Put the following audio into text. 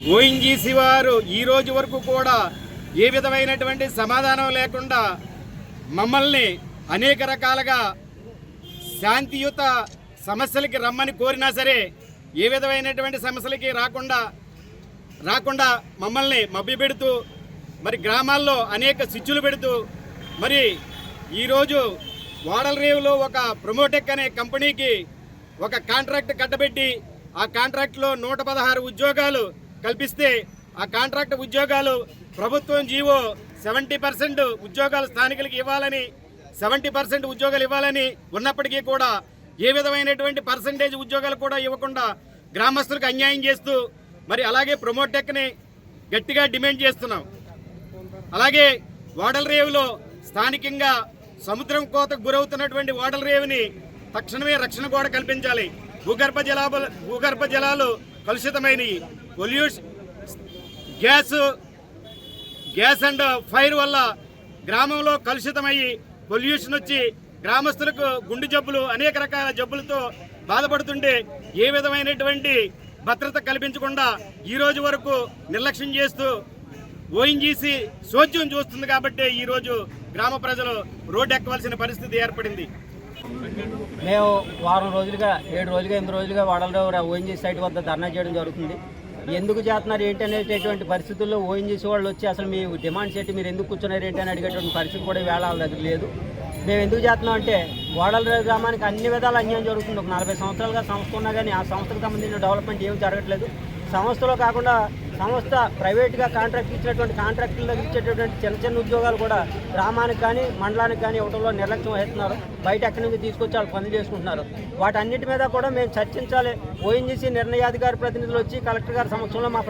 ONGC వారు ఈ రోజు వరకు కూడా ఏ విధమైనటువంటి సమాధానం లేకుండా మమ్మల్ని అనేక రకాలుగా శాంతియుత సమస్యలకి రమ్మని కోరినా సరే ఏ విధమైనటువంటి సమస్యలకి రాకుండా రాకుండా మమ్మల్ని మభ్యపెడుతూ మరి గ్రామాల్లో అనేక స్విచ్చులు పెడుతూ మరి ఈరోజు వాడల రేవులో ఒక ప్రమోటెక్ అనే కంపెనీకి ఒక కాంట్రాక్ట్ కట్టబెట్టి ఆ కాంట్రాక్ట్లో నూట పదహారు ఉద్యోగాలు కల్పిస్తే ఆ కాంట్రాక్ట్ ఉద్యోగాలు ప్రభుత్వం జీవో సెవెంటీ పర్సెంట్ ఉద్యోగాలు స్థానికులకు ఇవ్వాలని సెవెంటీ పర్సెంట్ ఉద్యోగాలు ఇవ్వాలని ఉన్నప్పటికీ కూడా ఏ విధమైనటువంటి పర్సంటేజ్ ఉద్యోగాలు కూడా ఇవ్వకుండా గ్రామస్తులకు అన్యాయం చేస్తూ మరి అలాగే ప్రమోటెక్ని గట్టిగా డిమాండ్ చేస్తున్నాం. అలాగే ఓడల రేవులో స్థానికంగా సముద్రం కోతకు గురవుతున్నటువంటి ఓడల రేవుని తక్షణమే రక్షణ కూడా కల్పించాలి. భూగర్భ జలాలు భూగర్భ జలాలు కలుషితమైన pollution gas gas and fire వల్ల గ్రామంలో కలుషితమయ్యి పొల్యూషన్ వచ్చి గ్రామస్తులకు గుండె జబ్బులు అనేక రకాల జబ్బులతో బాధపడుతుంటే ఏ విధమైనటువంటి భద్రత కల్పించకుండా ఈ రోజు వరకు నిర్లక్ష్యం చేస్తూ ఓఎన్జీసీ సోద్యం చూస్తుంది కాబట్టి ఈరోజు గ్రామ ప్రజలు రోడ్డు ఎక్కవలసిన పరిస్థితి ఏర్పడింది. మేము వారం రోజులుగా ఏడు రోజులుగా ఎనిమిది రోజులుగా వాడలో ఓఎన్జీ సైట్ వద్ద ధర్నా చేయడం జరుగుతుంది. ఎందుకు చేస్తున్నారు ఏంటి అనేటటువంటి పరిస్థితుల్లో ఓఎన్జీసీ వాళ్ళు వచ్చి అసలు మీ డిమాండ్స్ ఏంటి మీరు ఎందుకు కూర్చున్నారు ఏంటి అని అడిగేటువంటి పరిస్థితి కూడా వేళ వాళ్ళ దగ్గర లేదు. మేము ఎందుకు చేస్తున్నాం అంటే వాడల గ్రామానికి అన్ని విధాల అన్యాయం జరుగుతుంది. ఒక నలభై సంవత్సరాలుగా సంస్థ ఉన్నా కానీ ఆ సంస్థకు సంబంధించిన డెవలప్మెంట్ ఏమి జరగట్లేదు. సంస్థలో కాకుండా సంస్థ ప్రైవేట్గా కాంట్రాక్ట్ ఇచ్చినటువంటి కాంట్రాక్టుల ఇచ్చేటటువంటి చిన్న చిన్న ఉద్యోగాలు కూడా గ్రామానికి కానీ మండలానికి కానీ ఇవ్వడంలో నిర్లక్ష్యం వహిస్తున్నారు. బయట ఎక్కడి నుంచి తీసుకొచ్చి వాళ్ళు పనులు చేసుకుంటున్నారు. వాటన్నిటి మీద కూడా మేము చర్చించాలి. ఓఎన్జీసీ నిర్ణయాధికారి ప్రతినిధులు వచ్చి కలెక్టర్ గారి సమక్షంలో మా